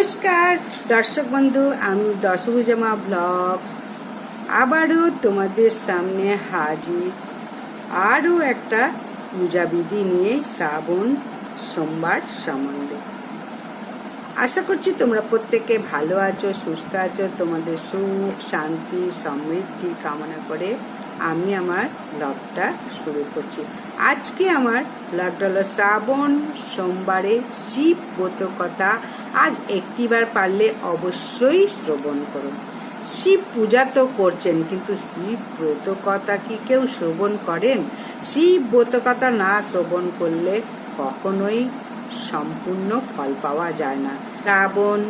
নমস্কার, দর্শক বন্ধু, আমি দশভুজামা ব্লগ। আবারও তোমাদের সামনে হাজির। আরও একটা পূজাবিধি নিয়ে শ্রাবণ, সোমবার সম্বন্ধে। আশা করছি তোমরা প্রত্যেকে ভালো আছো, সুস্থ আছো। তোমাদের সুখ, শান্তি, সমৃদ্ধি কামনা করে আমি আমার ব্লগটা শুরু করছি। আজকে আমার ব্লগটা হলো শ্রাবণ, সোমবারে শিব ব্রতকথা আজ একটিবার পারলে অবশ্যই শ্রবণ করুন। শিব পূজা তো করছেন, কিন্তু শিব ব্রতকথা কি কেউ শ্রবণ করেন? শিব ব্রতকথা না শ্রবণ করলে কখনোই সম্পূর্ণ ফল পাওয়া যায় না। শ্রাবণ,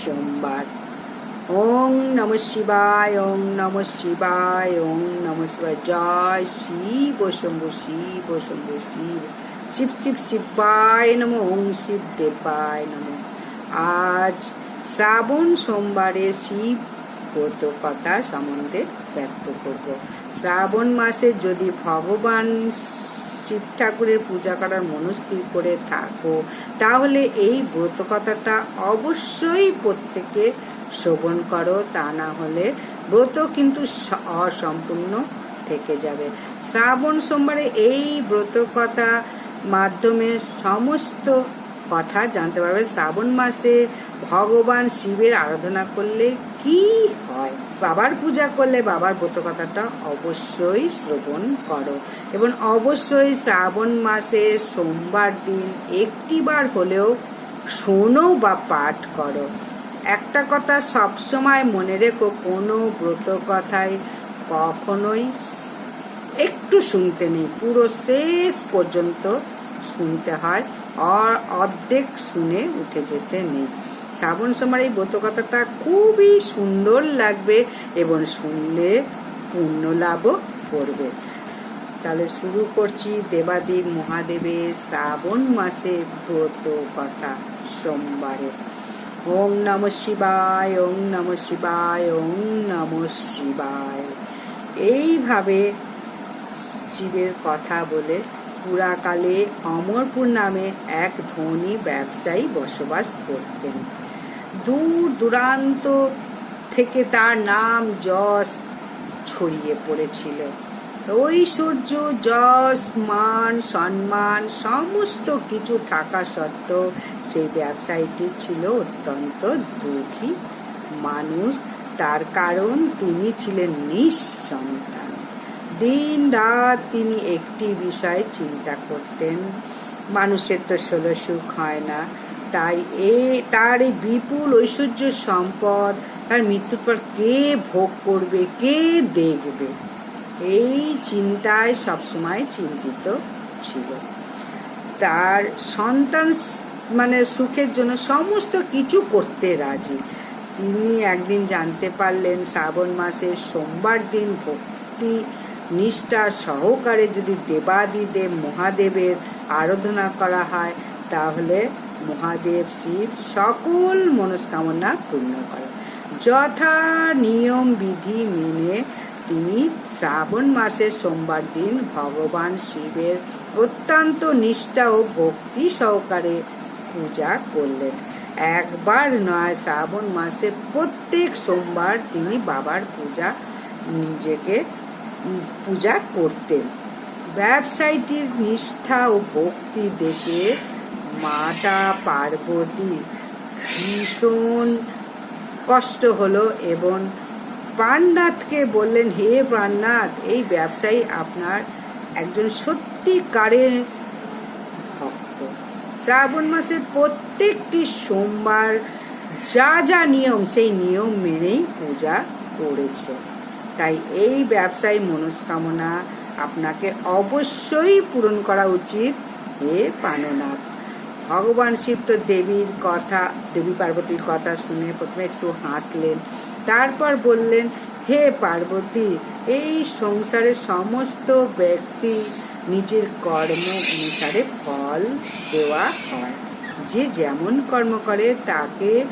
সোমবার ওং নম শিবায় ওং নম শিবায় ওং নম শিবায়, জয় শিব শম্ভু শিব শম্ভু, শিব। শিব শিব শিব শিবায় নম ওং শিব দেবায় নম। আজ শ্রাবণ সোমবারে শিব ব্রত কথা সম্বন্ধে ব্যক্ত করব। শ্রাবণ মাসে যদি ভগবান শিব ঠাকুরের পূজা করার মনস্থির করে থাকো, তাহলে এই ব্রত কথাটা অবশ্যই প্রত্যেকে শ্রবণ করো, তা না হলে ব্রত কিন্তু অসম্পূর্ণ থেকে যাবে। শ্রাবণ সোমবারে এই ব্রত কথা মাধ্যমে সমস্ত কথা জানতে পারবে। শ্রাবণ মাসে ভগবান শিবের আরাধনা করলে কি হয়? বাবার পূজা করলে বাবার ব্রত কথাটা অবশ্যই শ্রবণ করো। এবং অবশ্যই শ্রাবণ মাসে সোমবার দিন একটিবার হলেও শোনো বা পাঠ করো। একটা কথা সবসময় মনে রেখো, কোনো ব্রত কথায় কখনোই একটু শুনতে নেই। পুরো শেষ পর্যন্ত শুনতে হয়। আর অর্ধেক শুনে উঠে যেতে নেই। শ্রাবণ সময় এই ব্রত কথাটা খুবই সুন্দর লাগবে এবং শুনলে পুণ্য লাভও করবে। তাহলে শুরু করছি দেবাদেব মহাদেবের শ্রাবণ মাসে ব্রত কথা সোমবারে। ওম নম শিবায় ওং নম শিবায় ওং নম শিবায়। এইভাবে শিবের কথা বলে পুরাকালে অমরপুর নামে এক ধনী ব্যবসায়ী বসবাস করতেন। দূর দূরান্ত থেকে তার নাম যশ ছড়িয়ে পড়েছিল। ঐশ্বর্য যশ, মান, সম্মান সমস্ত কিছু থাকা সত্ত্বেও সেই ব্যবসায়ীটি ছিল অত্যন্ত দুঃখী মানুষ। তার কারণ তিনি ছিলেন নিঃসন্তান। দিন রাত তিনি একটি বিষয় চিন্তা করতেন। মানুষের তো ষোলো সুখ হয় না। তাই এ, তার এই বিপুল ঐশ্বর্য সম্পদ, তার মৃত্যুর পর কে ভোগ করবে, কে দেখবে? এই চিন্তায় সবসময় চিন্তিত ছিল। তার সন্তান মানে সুখের জন্য সমস্ত কিছু করতে রাজি। তিনি একদিন জানতে পারলেন, শ্রাবণ মাসে সোমবার দিন ভক্তি নিষ্ঠা সহকারে যদি দেবাদিদেব মহাদেবের আরাধনা করা হয়, তাহলে মহাদেব শিব সকল মনস্কামনা পূর্ণ করে যথা নিয়ম বিধি মেনে তিনি শ্রাবণ মাসের সোমবার দিন ভগবান শিবের অত্যন্ত নিষ্ঠা ও ভক্তি সহকারে পূজা করলেন। একবার নয়, শ্রাবণ মাসে প্রত্যেক সোমবার তিনি বাবার পূজা নিজেকে পূজা করতেন। ব্যবসায়ীটির নিষ্ঠা ও ভক্তি দেখে মাতা পার্বতী ভীষণ কষ্ট হলো এবং প্রাণনাথকে বললেন, হে প্রাণনাথ এই ব্যবসায়ী আপনার একজন সত্যিকারের ভক্ত। শ্রাবণ মাসের প্রত্যেকটি সোমবার যা যা নিয়ম, সেই নিয়ম মেনেই পূজা করেছে। তাই এই ব্যবসায়ী মনস্কামনা আপনাকে অবশ্যই পূরণ করা উচিত হে পাননাথ ভগবান শিব তো দেবীর কথা, দেবী পার্বতীর কথা শুনে প্রথমে একটু হাসলেন, তারপর বললেন, হে পার্বতী, এই সংসারের সমস্ত ব্যক্তি নিজের কর্ম অনুসারে ফল দেওয়া হয়। যে যেমন কর্ম করে, তাকে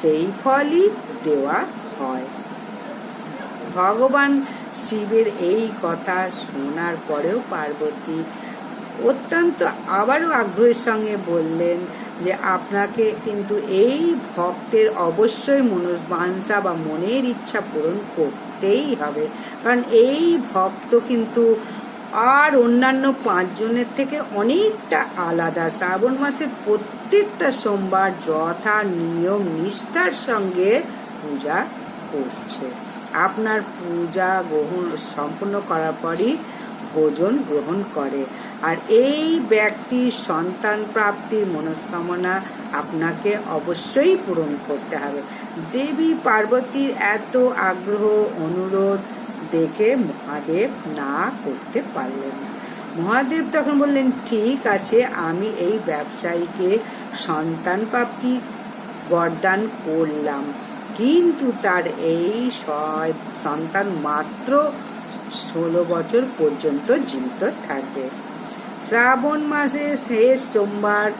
সেই ফলই দেওয়া হয়। ভগবান শিবের এই কথা শোনার পরেও পার্বতী অত্যন্ত আবারও আগ্রহের সঙ্গে বললেন যে আপনাকে কিন্তু এই ভক্তের অবশ্যই মনস্বাঞ্ছা বা মনের ইচ্ছা পূরণ করতেই হবে। কারণ এই ভক্ত কিন্তু আর অন্যান্য পাঁচজনের থেকে অনেকটা আলাদা। শ্রাবণ মাসের প্রত্যেকটা সোমবার যথা নিয়ম নিষ্ঠার সঙ্গে পূজা করছে। আপনার পূজা গ্রহণ সম্পূর্ণ করার পরই ভোজন গ্রহণ করে। আর এই ব্যক্তির সন্তান প্রাপ্তির মনস্কামনা আপনাকে অবশ্যই পূরণ করতে হবে। দেবী পার্বতীর এত আগ্রহ, অনুরোধ দেখে মহাদেব না করতে পারলেন না। মহাদেব তখন বললেন, ঠিক আছে, আমি এই ব্যবসায়ীকে সন্তান প্রাপ্তি বরদান করলাম। কিন্তু তার এই সন্তান মাত্র ষোলো বছর পর্যন্ত জীবিত থাকবে। শ্রাবণ মাসে শেষ সোমবার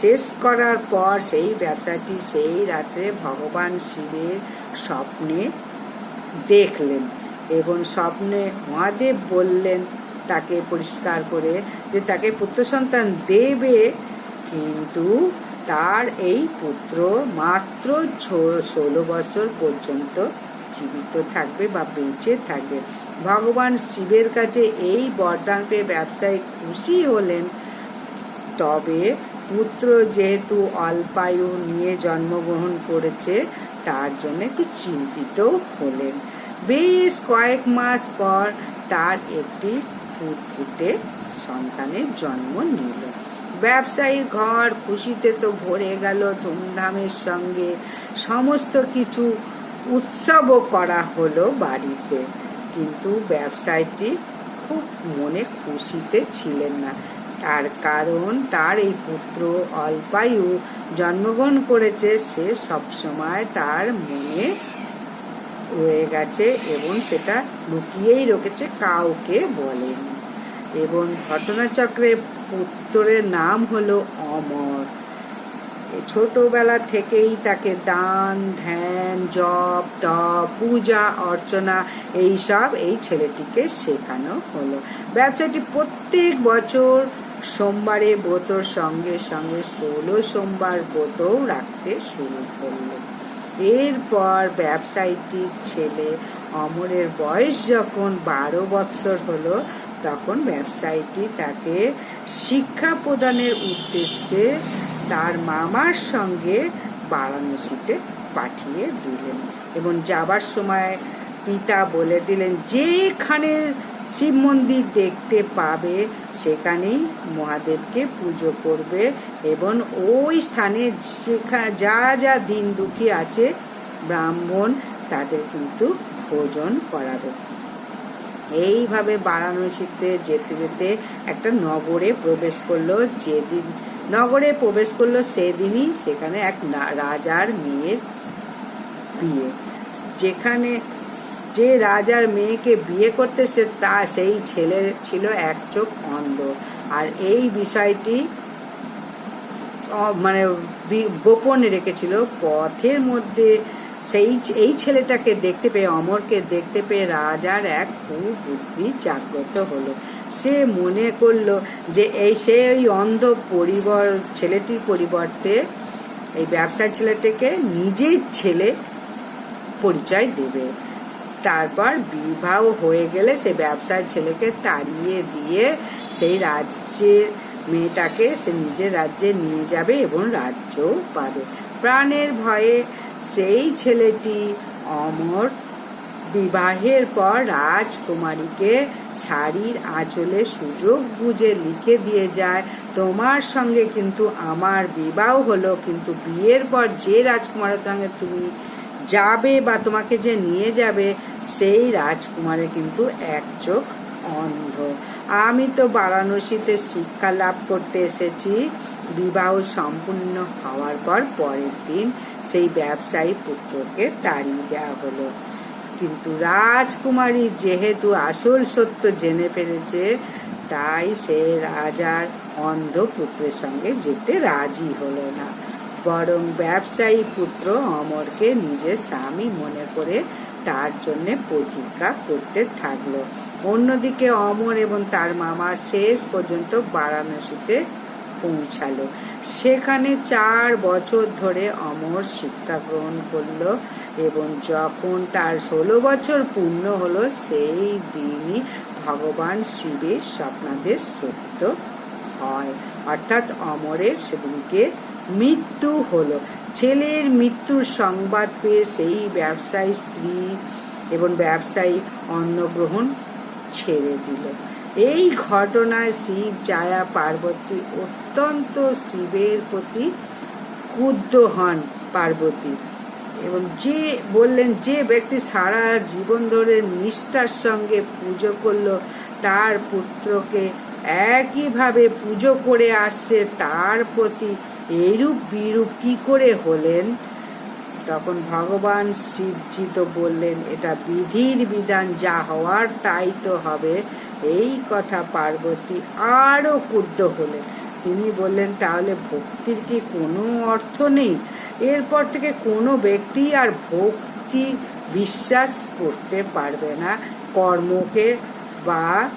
শেষ করার পর সেই ব্যবসাটি সেই রাত্রে ভগবান শিবের স্বপ্নে দেখলেন এবং স্বপ্নে মহাদেব বললেন তাকে পরিষ্কার করে যে তাকে পুত্র সন্তান দেবে, কিন্তু তার এই পুত্র মাত্র ষোলো বছর পর্যন্ত জীবিত থাকবে বা বেঁচে থাকবে। ভগবান শিবের কাছে এই বরদান পেয়ে ব্যবসায়ী খুশি হলেন। তবে পুত্র যেহেতু অল্পায়ু নিয়ে জন্মগ্রহণ করেছে, তার জন্য একটু চিন্তিত হলেন। বেশ কয়েক মাস পর তার একটি ফুটফুটে সন্তানের জন্ম নিল। ব্যবসায়ীর ঘর খুশিতে তো ভরে গেল ধুমধামের সঙ্গে। সমস্ত কিছু উৎসবও করা হলো বাড়িতে। কিন্তু ব্যবসায়ীটি খুব মনে খুশিতে ছিলেন না। তার কারণ তার এই পুত্র অল্পায়ু জন্মগ্রহণ করেছে, সে সবসময় তার মনে রয়ে গেছে এবং সেটা লুকিয়েই রেখেছে কাউকে বলেনি। এবং ঘটনাচক্রে পুত্রের নাম হলো অমর। ছোটবেলা থেকেই তাকে দান, ধ্যান, জপ, তপ, পূজা, অর্চনা এইসব এই ছেলেটিকে শেখানো হলো। ব্যবসাটি প্রত্যেক বছর সোমবারে বোতর সঙ্গে সঙ্গে ষোলো সোমবার বোতও রাখতে শুরু করল। এরপর ব্যবসায়ীটির ছেলে অমরের বয়স যখন বারো বৎসর হলো তখন ব্যবসায়ীটি তাকে শিক্ষা প্রদানের উদ্দেশ্যে তার মামার সঙ্গে বারাণসীতে পাঠিয়ে দিলেন এবং যাবার সময় পিতা বলে দিলেন, যেখানে শিব মন্দির দেখতে পাবে, সেখানেই মহাদেবকে পুজো করবে এবং ওই স্থানে শেখা যা যা দিন দুঃখী আছে, ব্রাহ্মণ তাদের কিন্তু ভোজন করাবে। এইভাবে বারাণসীতে যেতে যেতে একটা নগরে প্রবেশ করল। যেদিন নগরে প্রবেশ করল সেদিনই সেখানে এক রাজার মেয়ের বিয়ে। যেখানে যে রাজার মেয়েকে বিয়ে করতে সে তা, সেই ছেলে ছিল এক চোখ অন্ধ। আর এই বিষয়টি মানে গোপন রেখেছিল। পথের মধ্যে সেই এই ছেলেটাকে দেখতে পেয়ে, অমরকে দেখতে পেয়ে রাজার এক কুবুদ্ধি জাগ্রত হলো। সে মনে করল যে এই সে ওই অন্ধ পরিবর ছেলেটির পরিবর্তে এই ব্যবসার ছেলেটিকে নিজের ছেলে পরিচয় দেবে। তারপর বিবাহ হয়ে গেলে সে ব্যবসার ছেলেকে তাড়িয়ে দিয়ে সেই রাজ্যের মেয়েটাকে সে নিজের রাজ্যে নিয়ে যাবে এবং রাজ্যও পাবে। প্রাণের ভয়ে সেই ছেলেটি অমর। বিবাহের পর রাজকুমারীকে শাড়ির আঁচলে সুযোগ বুঝে লিখে দিয়ে যায়, তোমার সঙ্গে কিন্তু আমার বিবাহ হলো, কিন্তু বিয়ের পর যে রাজকুমারের সঙ্গে তুমি যাবে বা তোমাকে যে নিয়ে যাবে, সেই রাজকুমারে কিন্তু এক চোখ অন্ধ। আমি তো বারাণসীতে শিক্ষা লাভ করতে এসেছি। বিবাহ সম্পূর্ণ হওয়ার পর পরের দিন সেই ব্যবসায়ী পুত্রকে তাড়িয়ে দেওয়া হলো। কিন্তু রাজকুমারী যেহেতু আসল সত্য জেনে ফেলেছে, তাই সে রাজার অন্ধ পুত্রের সঙ্গে যেতে রাজি হলো না। বরং ব্যবসায়ী পুত্র অমরকে নিজের স্বামী মনে করে তার জন্যে প্রতিজ্ঞা করতে থাকল। অন্যদিকে অমর এবং তার মামা শেষ পর্যন্ত বারাণসীতে পৌঁছালো। সেখানে চার বছর ধরে অমর শিক্ষা গ্রহণ করল এবং যখন তার ষোলো বছর পূর্ণ হলো, সেই দিনই ভগবান শিবের স্বপ্নাদেশ সত্য হয়। অর্থাৎ অমরের সেদিনকে মৃত্যু হলো। ছেলের মৃত্যুর সংবাদ পেয়ে সেই ব্যবসায়ী স্ত্রী এবং ব্যবসায়ী অন্নগ্রহণ ছেড়ে দিল। এই ঘটনায় শিব জায়া পার্বতী অত্যন্ত শিবের প্রতি ক্রুদ্ধ হন পার্বতী। এবং যে বললেন, যে ব্যক্তি সারা জীবন ধরে নিষ্ঠার সঙ্গে পুজো করল, তার পুত্রকে একইভাবে পুজো করে আসছে, তার প্রতি এরূপ বিরূপ কি করে হলেন? তখন ভগবান শিবজি তো বললেন, এটা বিধির বিধান, যা হওয়ার তাই তো হবে। এই কথা পার্বতী আরও ক্রুদ্ধ হলেন। তিনি বললেন, তাহলে ভক্তির কি কোনো অর্থ নেই? এরপর থেকে কোনো ব্যক্তি আর ভক্তি বিশ্বাস করতে পারবে না। কর্মকে বা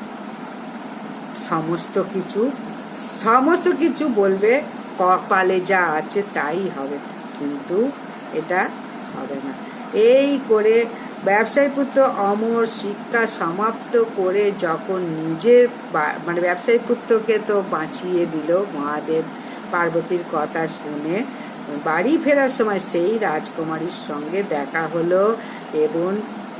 সমস্ত কিছু সমস্ত কিছু বলবে, কপালে যা আছে তাই হবে। কিন্তু এটা হবে না। এই করে ব্যবসায়ী পুত্র অমর শিক্ষা সমাপ্ত করে যখন নিজের মানে ব্যবসায়ী পুত্রকে তো বাঁচিয়ে দিল মহাদেব পার্বতীর কথা শুনে, বাড়ি ফেরার সময় সেই রাজকুমারীর সঙ্গে দেখা হলো এবং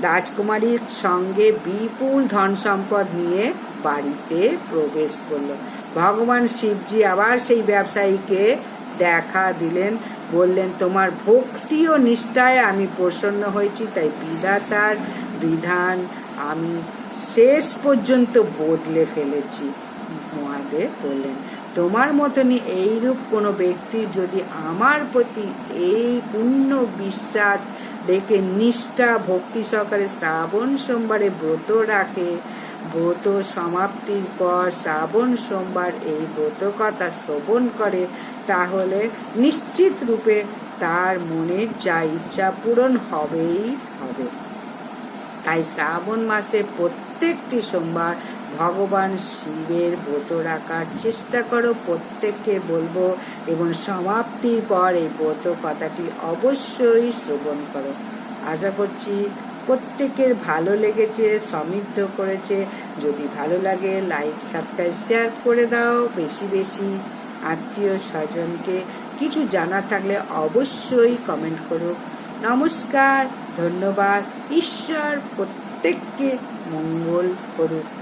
রাজকুমারীর সঙ্গে বিপুল ধন সম্পদ নিয়ে বাড়িতে প্রবেশ করল। ভগবান শিবজি আবার সেই ব্যবসায়ীকে দেখা দিলেন বললেন, তোমার ভক্তি ও নিষ্ঠায় আমি প্রসন্ন হয়েছি, তাই বিধাতার বিধান আমি শেষ পর্যন্ত বদলে ফেলেছি। মহাদেব বললেন, তোমার মতনই এইরূপ কোনো ব্যক্তি যদি আমার প্রতি এই পূর্ণ বিশ্বাস দেখে নিষ্ঠা, ভক্তি সহকারে শ্রাবণ সোমবারে ব্রত রাখে, ব্রত সমাপ্তির পর শ্রাবণ সোমবার এই ব্রত কথা শ্রবণ করে তাহলে নিশ্চিত রূপে তার মনের যা ইচ্ছা পূরণ হবেই হবে। তাই শ্রাবণ মাসে প্রত্যেকটি সোমবার ভগবান শিবের ব্রত রাখার চেষ্টা করো প্রত্যেককে বলব এবং সমাপ্তির পর এই ব্রত কথাটি অবশ্যই শ্রবণ করো। আশা করছি প্রত্যেকের ভালো লেগেছে, সমৃদ্ধ করেছে। যদি ভালো লাগে লাইক সাবস্ক্রাইব শেয়ার করে দাও। বেশি বেশি আত্মীয় স্বজনকে কিছু জানার থাকলে অবশ্যই কমেন্ট করুক। নমস্কার ধন্যবাদ ঈশ্বর প্রত্যেককে মঙ্গল করুক।